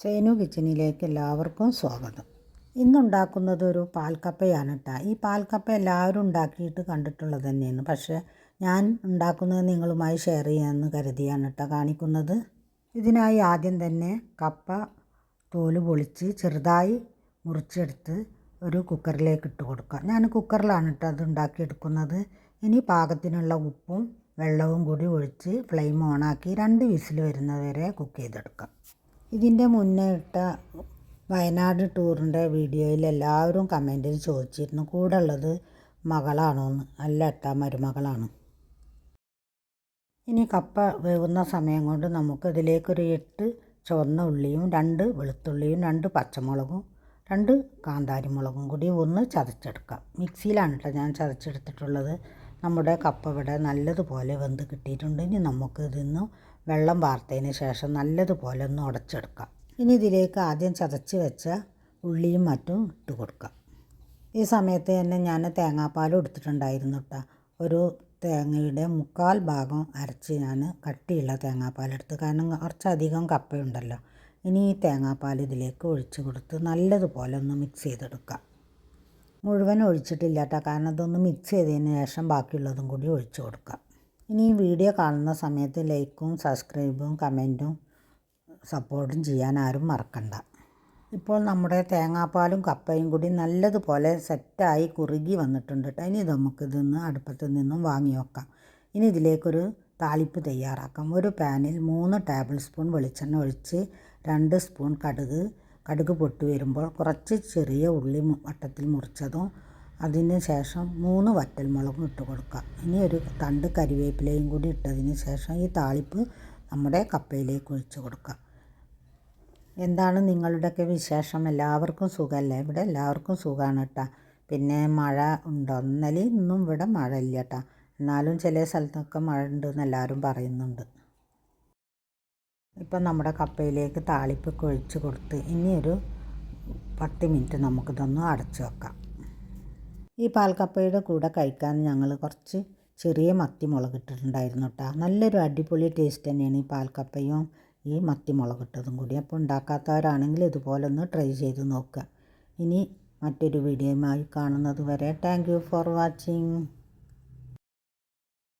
സേനു കിച്ചനിലേക്ക് എല്ലാവർക്കും സ്വാഗതം. ഇന്നുണ്ടാക്കുന്നത് ഒരു പാൽക്കപ്പയാണ് കേട്ടോ ഈ പാൽക്കപ്പ എല്ലാവരും ഉണ്ടാക്കിയിട്ട് കണ്ടിട്ടുള്ളത് തന്നെയാണ്. പക്ഷേ ഞാൻ ഉണ്ടാക്കുന്നത് നിങ്ങളുമായി ഷെയർ ചെയ്യാമെന്ന് കരുതിയാണ് കേട്ടോ കാണിക്കുന്നത്. ഇതിനായി ആദ്യം തന്നെ കപ്പ തോൽ പൊളിച്ച് ചെറുതായി മുറിച്ചെടുത്ത് ഒരു കുക്കറിലേക്ക് ഇട്ട് കൊടുക്കുക ഞാൻ കുക്കറിലാണ് കേട്ടോ അത് ഉണ്ടാക്കിയെടുക്കുന്നത്. ഇനി പാകത്തിനുള്ള ഉപ്പും വെള്ളവും കൂടി ഒഴിച്ച് ഫ്ലെയിം ഓണാക്കി രണ്ട് വിസിൽ വരുന്നവരെ കുക്ക് ചെയ്തെടുക്കാം. ഇതിന്റെ മുന്നേ ഇട്ട വയനാട് ടൂറിന്റെ വീഡിയോയിൽ എല്ലാവരും കമന്റിൽ ചോദിച്ചിരുന്നു. കൂടെ ഉള്ളത് മകളാണോ എന്ന് അല്ല ഇട്ട മരുമകളാണ്. ഇനി കപ്പ വേവുന്ന സമയം കൊണ്ട് നമുക്ക് ഇതിലേക്കൊരു എട്ട് ചുവന്ന ഉള്ളിയും രണ്ട് വെളുത്തുള്ളിയും രണ്ട് പച്ചമുളകും രണ്ട് കാന്താരിമുളകും കൂടി ഒന്ന് ചതച്ചെടുക്കാം. മിക്സിയിലാണ് കേട്ടോ ഞാൻ ചതച്ചെടുത്തിട്ടുള്ളത്. നമ്മുടെ കപ്പ ഇവിടെ നല്ലതുപോലെ വെന്ത് കിട്ടിയിട്ടുണ്ട്. ഇനി നമുക്ക് ഇതിന്ന് വെള്ളം വാർത്തതിന് ശേഷം നല്ലതുപോലെ ഒന്ന് ഉടച്ചെടുക്കാം. ഇനി ഇതിലേക്ക് ആദ്യം ചതച്ച് വെച്ച ഉള്ളിയും മറ്റും ഇട്ട് കൊടുക്കാം. ഈ സമയത്ത് തന്നെ ഞാൻ തേങ്ങാപ്പാലും എടുത്തിട്ടുണ്ടായിരുന്നു കേട്ടോ. ഒരു തേങ്ങയുടെ മുക്കാൽ ഭാഗം അരച്ച് ഞാൻ കട്ടിയുള്ള തേങ്ങാപ്പാലെടുത്ത് കാരണം കുറച്ചധികം കപ്പയുണ്ടല്ലോ. ഇനി ഈ തേങ്ങാപ്പാൽ ഇതിലേക്ക് ഒഴിച്ച് കൊടുത്ത് നല്ലതുപോലെ ഒന്ന് മിക്സ് ചെയ്തെടുക്കാം. മുഴുവൻ ഒഴിച്ചിട്ടില്ല കേട്ടോ കാരണം ഇതൊന്ന് മിക്സ് ചെയ്തതിന് ശേഷം ബാക്കിയുള്ളതും കൂടി ഒഴിച്ചു കൊടുക്കാം. ഇനി ഈ വീഡിയോ കാണുന്ന സമയത്ത് ലൈക്കും സബ്സ്ക്രൈബും കമന്റും സപ്പോർട്ടും ചെയ്യാൻ ആരും മറക്കണ്ട. ഇപ്പോൾ നമ്മുടെ തേങ്ങാപ്പാലും കപ്പയും കൂടി നല്ലതുപോലെ സെറ്റായി കുറുകി വന്നിട്ടുണ്ട് കേട്ടോ ഇനി നമുക്കിതൊന്ന് അടുപ്പത്ത് നിന്നും വാങ്ങി വെക്കാം. ഇനി ഇതിലേക്കൊരു താളിപ്പ് തയ്യാറാക്കാം. ഒരു പാനിൽ മൂന്ന് ടേബിൾ സ്പൂൺ വെളിച്ചെണ്ണ ഒഴിച്ച് രണ്ട് സ്പൂൺ കടുക് കടുക് പൊട്ടി വരുമ്പോൾ കുറച്ച് ചെറിയ ഉള്ളി വട്ടത്തിൽ മുറിച്ചതും അതിന് ശേഷം മൂന്ന് വറ്റൽമുളകും ഇട്ട് കൊടുക്കുക. ഇനി ഒരു തണ്ട് കരിവേപ്പിലയും കൂടി ഇട്ടതിന് ശേഷം ഈ താളിപ്പ് നമ്മുടെ കപ്പയിലേക്ക് ഒഴിച്ച് കൊടുക്കുക. എന്താണ് നിങ്ങളുടെയൊക്കെ വിശേഷം? എല്ലാവർക്കും സുഖമല്ലേ? ഇവിടെ എല്ലാവർക്കും സുഖമാണ് കേട്ടോ. പിന്നെ മഴ ഉണ്ടോ? ഇന്നലെ ഇന്നും ഇവിടെ മഴ ഇല്ല കേട്ടോ. എന്നാലും ചില സ്ഥലത്തൊക്കെ മഴ ഉണ്ടെന്ന് എല്ലാവരും പറയുന്നുണ്ട്. ഇപ്പം നമ്മുടെ കപ്പയിലേക്ക് താളിപ്പൊക്കെ ഒഴിച്ച് കൊടുത്ത് ഇനിയൊരു പത്ത് മിനിറ്റ് നമുക്കിതൊന്ന് അടച്ച് വെക്കാം. ഈ പാൽക്കപ്പയുടെ കൂടെ കഴിക്കാൻ ഞങ്ങൾ കുറച്ച് ചെറിയ മത്തി മുളക് ഇട്ടിട്ടുണ്ടായിരുന്നു കേട്ടോ നല്ലൊരു അടിപൊളി ടേസ്റ്റ് തന്നെയാണ് ഈ പാൽക്കപ്പയും ഈ മത്തി മുളക് ഇട്ടതും കൂടി. അപ്പോൾ ഉണ്ടാക്കാത്തവരാണെങ്കിൽ ഇതുപോലെ ഒന്ന് ട്രൈ ചെയ്ത് നോക്കുക. ഇനി മറ്റൊരു വീഡിയോയുമായി കാണുന്നത് വരെ. Thank for watching